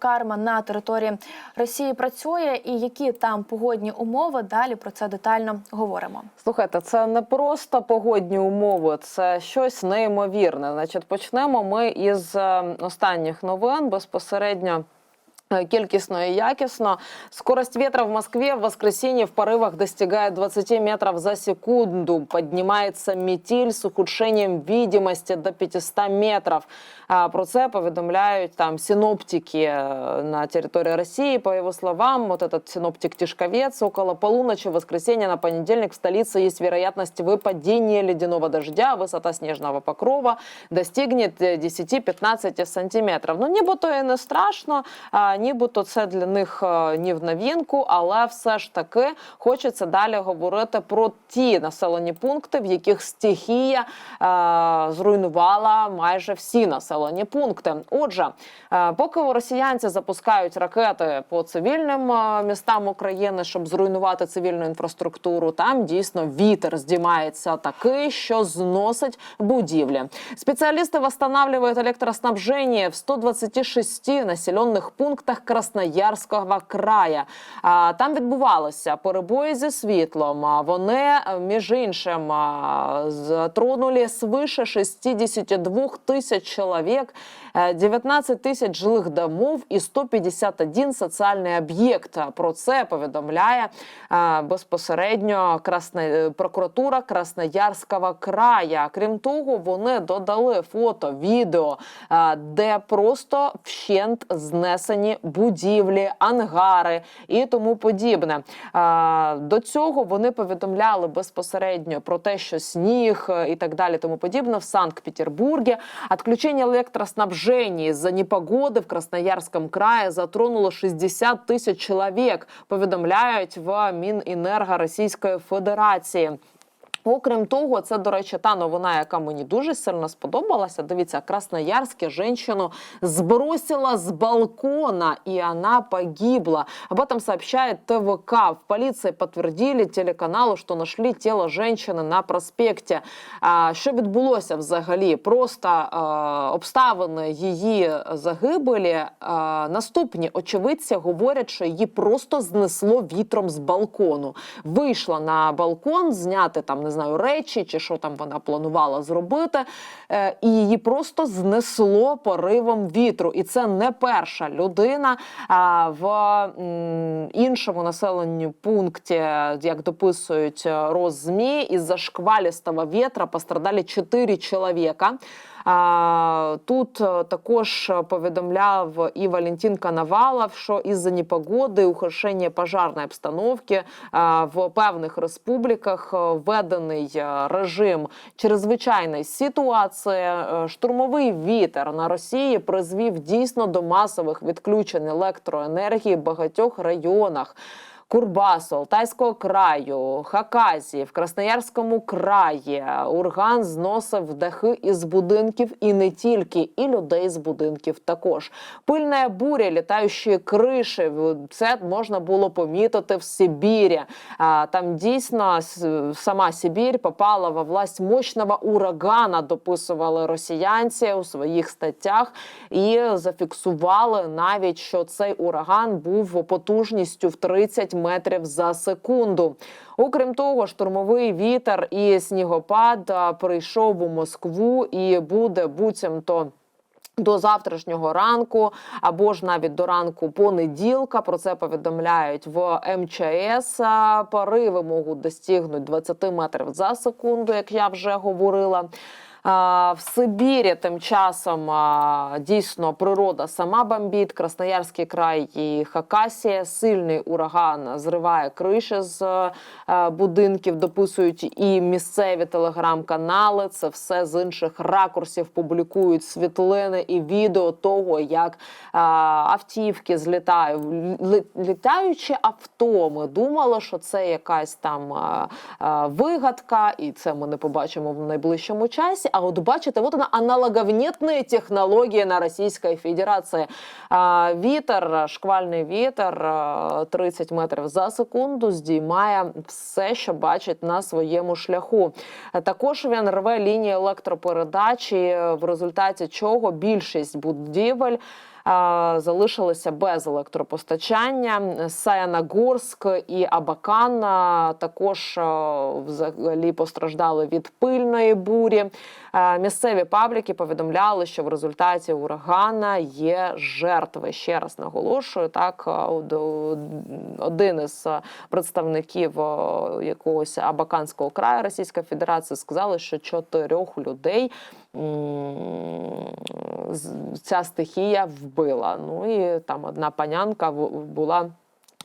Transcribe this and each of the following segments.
Карма на території Росії працює, і які там погодні умови. Далі про це детально говоримо. Слухайте, це не просто погодні умови, це щось неймовірне. Значить, почнемо ми із е, останніх новин безпосередньо. э, Кількісно і якісно. Скорость ветра в Москве в воскресенье в порывах достигает 20 метров за секунду. Поднимается метель с ухудшением видимости до 500 метров. А, Про це повідомляють там синоптики э, на території Росії. По его словам, вот этот синоптик Тишковец, около полуночи в воскресенье на понедельник в столице есть вероятность выпадения ледяного дождя. Высота снежного покрова достигнет э, 10-15 сантиметрів. Ну, нібито і не страшно, а, нібито це для них е, ні в новинку, але все ж таки хочеться далі говорити про ті населені пункти, в яких стихія е, зруйнувала майже всі населені пункти. Отже, е, поки росіянці запускають ракети по цивільним е, містам України, щоб зруйнувати цивільну інфраструктуру, там дійсно вітер здіймається такий, що зносить будівлі. Спеціалісти восстанавливают електроснабження в 126 населених пунктах Красноярського края. Там відбувалося перебої зі світлом. Вони, е, між іншим, а, затронули свише 62 тисяч чоловік, е, 19 тисяч жилих домов і 151 соціальний об'єкт. Про це повідомляє е, безпосередньо Красна... е, прокуратура Красноярського края. Крім того, вони додали фото, відео, е, де просто вщент знесені будівлі, ангари і тому подібне. До цього вони повідомляли безпосередньо про те, що сніг е, і так далі, тому подібне в Санкт-Петербурге. Отключение электроснабжения из-за непогоды в Красноярском крае затронуло 60 тисяч чоловік, повідомляють в Міненерго Російської Федерації. Окрім того, це, до речі, та новина, яка мені дуже сильно сподобалася. Дивіться, Красноярське женщину сбросила с балкона, и она погибла. Об этом сообщает ТВК. В полиции подтвердили телеканалу, що нашли тіло женщини на проспекті. А, Що відбулося взагалі? Просто е, обставини її загибелі е, наступні. Очевидці говорять, що її просто знесло вітром з балкону. Вийшла на балкон зняти там, не знаю, речі чи що там вона планувала зробити, е, і її просто знесло поривом вітру. І це не перша людина в іншому населенню пункті, як дописують роз ЗМІ, із-за шквалістого вітра пострадали 4 чоловіка. Тут е, також повідомляв і Валентин Коновалов, що із-за непогоди, ухудшення пожарної обстановки в певних республіках е, введений е, режим чрезвичайної ситуації. Е, Штурмовий вітер на Росії призвів дійсно до масових відключень електроенергії в багатьох районах. Курбасу, Алтайського краю, Хакасії, в Красноярському краї урган зносив дахи із будинків і не тільки, і людей з будинків також. Пильна буря, літаючі криші. Це можна було помітити в Сибірі. Там дійсно сама Сибір попала во власть мощного урагана, дописували росіянці у своїх статтях і зафіксували навіть, що цей ураган був потужністю в 30 метрів за секунду. Окрім того, штурмовий вітер і снігопад прийшов у Москву і буде буцімто. До завтрашнього ранку або ж навіть до ранку понеділка. Про це повідомляють в МЧС. Пориви можуть достигнути 20 метрів за секунду, як я вже говорила. В Сибірі тим часом дійсно природа сама бомбить. Красноярський край і Хакасія. Сильний ураган зриває криші з е, будинків. Дописують і місцеві телеграм-канали. Це все з інших ракурсів публікують світлини і відео того, як автівки злітають. Лі- Літаючі авто. Ми думали, що це якась там вигадка, і це ми не побачимо в найближчому часі. А от бачите, вот вона аналоговнетная технологія на Російській Федерації. А, Вітер, шквальний вітер 30 метрів за секунду здіймає все, що бачить на своєму шляху. Також він рве лінії електропередачі, в результаті чого більшість будівель. Залишилися без електропостачання. Саянагорськ і Абакан також взагалі постраждали від пильної бурі. Місцеві пабліки повідомляли, що в результаті урагана є жертви. Ще раз наголошую, так один із представників якогось Абаканського краю Російської Федерації сказали, що чотирьох людей ця стихія вбила. Ну і там одна панянка була.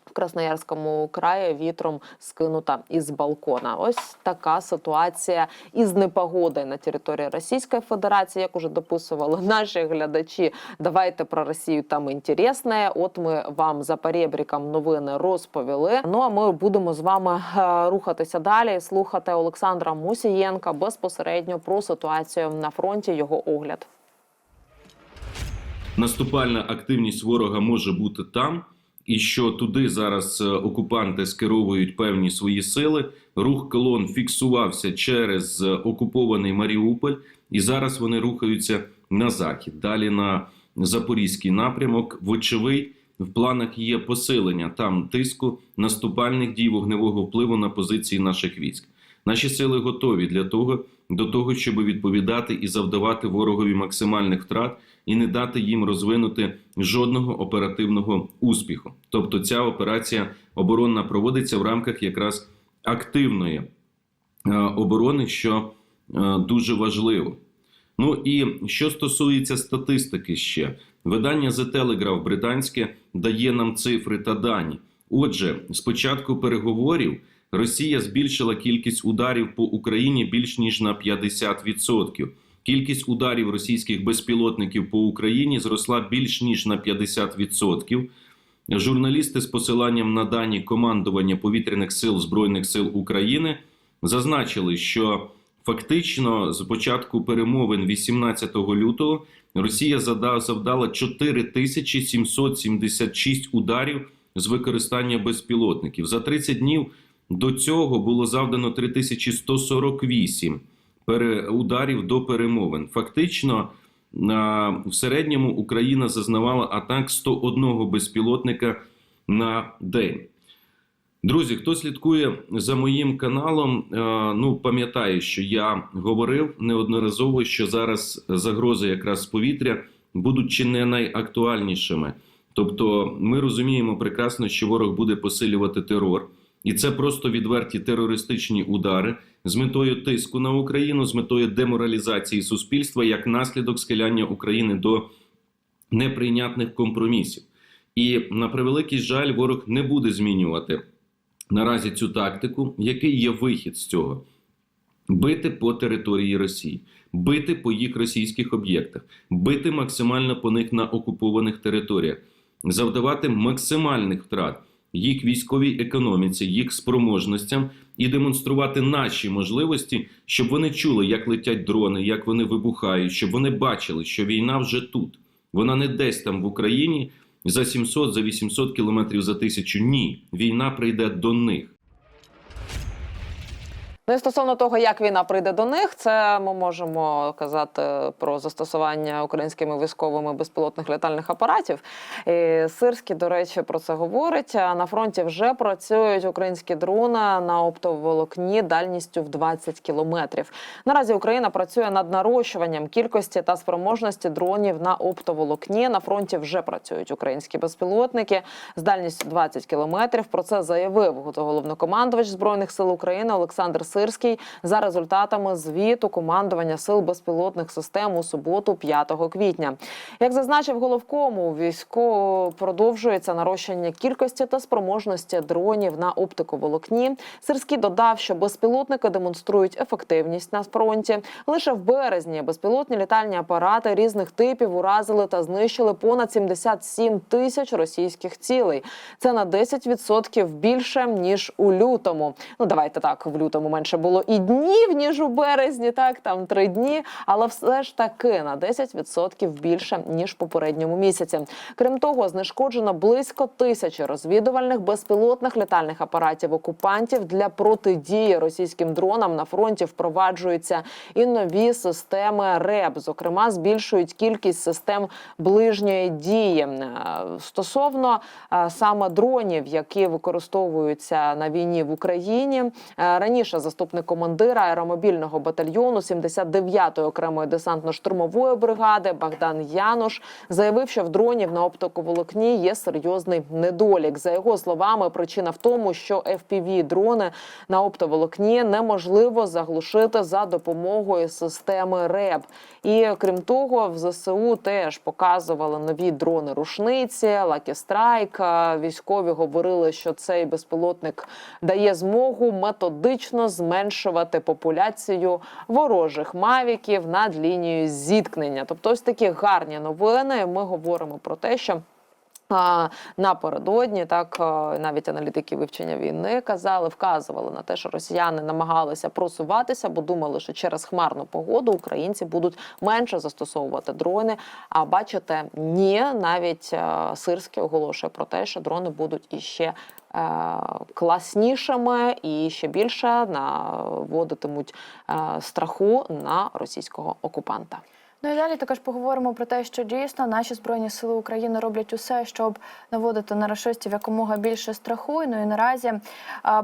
В Красноярському краї вітром скинута із балкона. Ось така ситуація із непогодою на території Російської Федерації. Як уже дописували наші глядачі, давайте про Росію там інтересне. От ми вам за перебріком новини розповіли. Ну а ми будемо з вами е, рухатися далі. і Слухати Олександра Мусієнка безпосередньо про ситуацію на фронті. Його огляд. наступальна активність ворога може бути там, і що туди зараз е, окупанти скеровують певні свої сили. Рух колон фіксувався через е, окупований Маріуполь, і зараз вони рухаються на захід. Далі на запорізький напрямок. Вочевидь, в планах є посилення там тиску наступальних дій вогневого впливу на позиції наших військ. Наші сили готові для того, до того, щоб відповідати і завдавати ворогові максимальних втрат і не дати їм розвинути жодного оперативного успіху. Тобто, ця операція оборонна проводиться в рамках якраз активної е, оборони, що е, дуже важливо. Ну і що стосується статистики, ще видання The Telegraph британське дає нам цифри та дані. Отже, з початку переговорів Росія збільшила кількість ударів по Україні більш ніж на 50%. Кількість ударів російських безпілотників по Україні зросла більш ніж на 50%. Журналісти з посиланням на дані командування повітряних сил Збройних сил України зазначили, що фактично з початку перемовин 18 лютого Росія завдала 4776 ударів з використання безпілотників. За 30 днів до цього було завдано 3148 пере- ударів до перемовин. Фактично, в середньому Україна зазнавала атак 101 безпілотника на день. Друзі, хто слідкує за моїм каналом, е, ну пам'ятає, що я говорив неодноразово, що зараз загрози якраз з повітря будуть чи не найактуальнішими. Тобто, ми розуміємо прекрасно, що ворог буде посилювати терор, і це просто відверті терористичні удари з метою тиску на Україну, з метою деморалізації суспільства як наслідок схиляння України до неприйнятних компромісів. І на превеликий жаль, ворог не буде змінювати наразі цю тактику. Який є вихід з цього? Бити по території Росії, бити по їх російських об'єктах, бити максимально по них на окупованих територіях, завдавати максимальних втрат їх військовій економіці, їх спроможностям і демонструвати наші можливості, щоб вони чули, як летять дрони, як вони вибухають, щоб вони бачили, що війна вже тут. Вона не десь там в Україні за 700, за 800 кілометрів за тисячу. Ні, війна прийде до них. Ну і стосовно того, як війна прийде до них, це ми можемо казати про застосування українськими військовими безпілотних літальних апаратів. І Сирський, до речі, про це говорить. На фронті вже працюють українські дрони на оптоволокні дальністю в 20 кілометрів. Наразі Україна працює над нарощуванням кількості та спроможності дронів на оптоволокні. На фронті вже працюють українські безпілотники з дальністю 20 кілометрів. Про це заявив головнокомандувач збройних сил України Олександр Сирський за результатами звіту командування сил безпілотних систем у суботу, 5 квітня. Як зазначив головкому, військо продовжується нарощення кількості та спроможності дронів на оптиковолокні. Сирський додав, що безпілотники демонструють ефективність на фронті. Лише в березні безпілотні літальні апарати різних типів уразили та знищили понад 77 тисяч російських цілей. Це на 10% більше ніж у лютому. Ну давайте так, в лютому менше менше було і днів, ніж у березні, так там три дні, але все ж таки на 10% більше ніж в попередньому місяці. Крім того, знешкоджено близько тисячі розвідувальних безпілотних літальних апаратів окупантів для протидії російським дронам. На фронті впроваджуються і нові системи РЕБ. Зокрема, збільшують кількість систем ближньої дії. Е, Стосовно е, саме дронів, які використовуються на війні в Україні, е, раніше заступник командира аеромобільного батальйону 79-ї окремої десантно-штурмової бригади Богдан Януш заявив, що в дронів на оптиковолокні є серйозний недолік. За його словами, причина в тому, що fpv дрони на оптоволокні неможливо заглушити за допомогою системи РЕБ. І крім того, в ЗСУ теж показували нові дрони рушниці, Strike. Військові говорили, що цей безпілотник дає змогу методично зменшувати популяцію ворожих мавіків над лінією зіткнення. Тобто, ось такі гарні новини. Ми говоримо про те, що. Напередодні так навіть аналітики вивчення війни казали, вказували на те, що росіяни намагалися просуватися, бо думали, що через хмарну погоду українці будуть менше застосовувати дрони. А бачите, ні, навіть а, Сирський оголошує про те, що дрони будуть іще. е, Класнішими і ще більше наводитимуть е, страху на російського окупанта. Ну і далі також поговоримо про те, що дійсно наші збройні сили України роблять усе, щоб наводити на рашистів якомога більше страху. Ну і наразі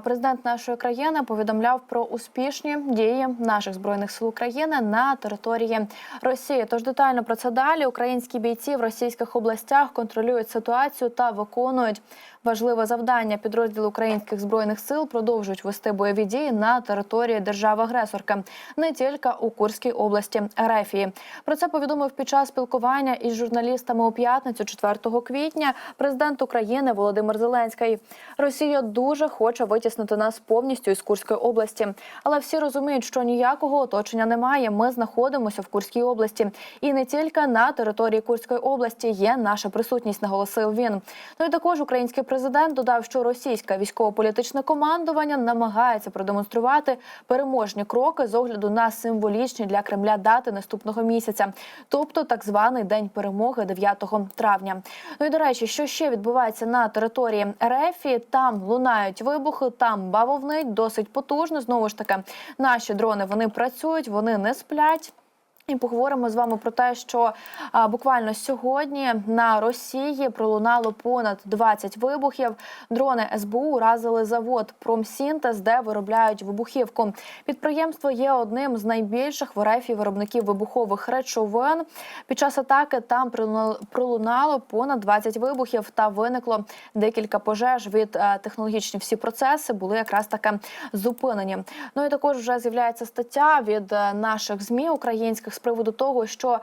президент нашої країни повідомляв про успішні дії наших збройних сил України на території Росії. Тож детально про це далі українські бійці в російських областях контролюють ситуацію та виконують важливе завдання. Підрозділи українських збройних сил продовжують вести бойові дії на території держави-агресорки, не тільки у Курській області Ерефії. Про це повідомив під час спілкування із журналістами у п'ятницю, 4 квітня, президент України Володимир Зеленський. Росія дуже хоче витіснити нас повністю із Курської області, але всі розуміють, що ніякого оточення немає. Ми знаходимося в Курській області, і не тільки на території Курської області є наша присутність, наголосив він. Ну і також український президент додав, що російське військово-політичне командування намагається продемонструвати переможні кроки з огляду на символічні для Кремля дати наступного місяця, тобто так званий день перемоги 9 травня. Ну і до речі, що ще відбувається на території РФ, там лунають вибухи, там бавовнить досить потужно. Знову ж таки, наші дрони вони працюють, вони не сплять. І поговоримо з вами про те, що а, буквально сьогодні на Росії пролунало понад 20 вибухів. Дрони СБУ уразили завод Промсінтез, де виробляють вибухівку. Підприємство є одним з найбільших в РФ виробників вибухових речовин. Під час атаки там пролунало- понад 20 вибухів та виникло декілька пожеж від е, технологічні всі процеси були якраз таки зупинені. Ну і також вже з'являється стаття від е, наших змі українських приводу того, що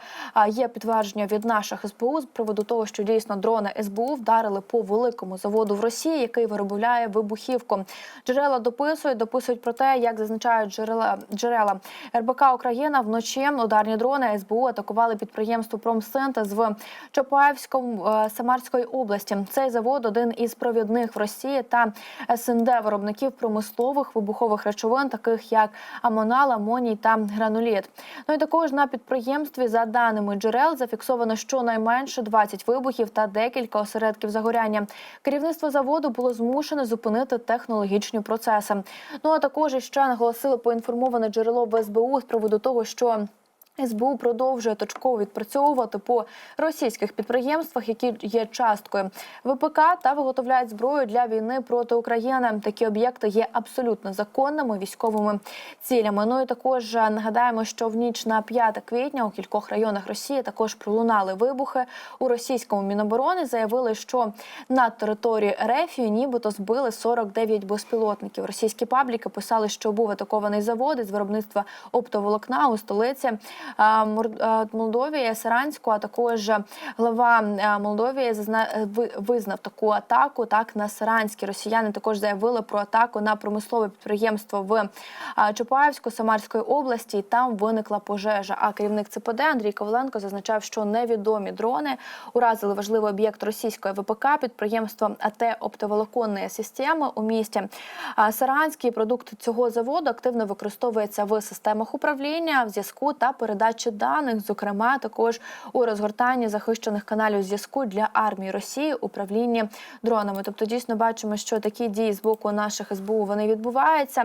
є підтвердження від наших СБУ з приводу того, що дійсно дрони СБУ вдарили по великому заводу в Росії, який виробляє вибухівку. Джерела дописують, дописують про те, як зазначають джерела джерела РБК Україна вночі ударні дрони СБУ атакували підприємство Промсинтез в Чапаївському е, Самарської області. Цей завод один із провідних в Росії та СНД виробників промислових вибухових речовин, таких як амонал, амоній та грануліт. Ну і також на підприємстві, за даними джерел, зафіксовано щонайменше 20 вибухів та декілька осередків загоряння. Керівництво заводу було змушене зупинити технологічні процеси. Ну а також ще наголосили поінформоване джерело в СБУ з приводу того, що. СБУ продовжує точково відпрацьовувати по російських підприємствах, які є часткою ВПК та виготовляють зброю для війни проти України. Такі об'єкти є абсолютно законними військовими цілями. Ну і також е, нагадаємо, що в ніч на 5 квітня у кількох районах Росії також пролунали вибухи у російському міноборони. Заявили, що на території РФ нібито збили 49 безпілотників. Російські пабліки писали, що був атакований завод із виробництва оптоволокна у столиці. Молдовії Саранську, а також глава Молдовії визнав таку атаку так на Саранські. Росіяни також заявили про атаку на промислове підприємство в а, Чапаївську Самарської області. І там виникла пожежа. А керівник ЦПД Андрій Коваленко зазначав, що невідомі дрони уразили важливий об'єкт російської ВПК, підприємство АТ оптоволоконної системи у місті. Саранський продукт цього заводу активно використовується в системах управління, в зв'язку та передачі даних, зокрема також у розгортанні захищених каналів зв'язку для армії Росії, управління дронами. Тобто, дійсно бачимо, що такі дії з боку наших СБУ вони відбуваються.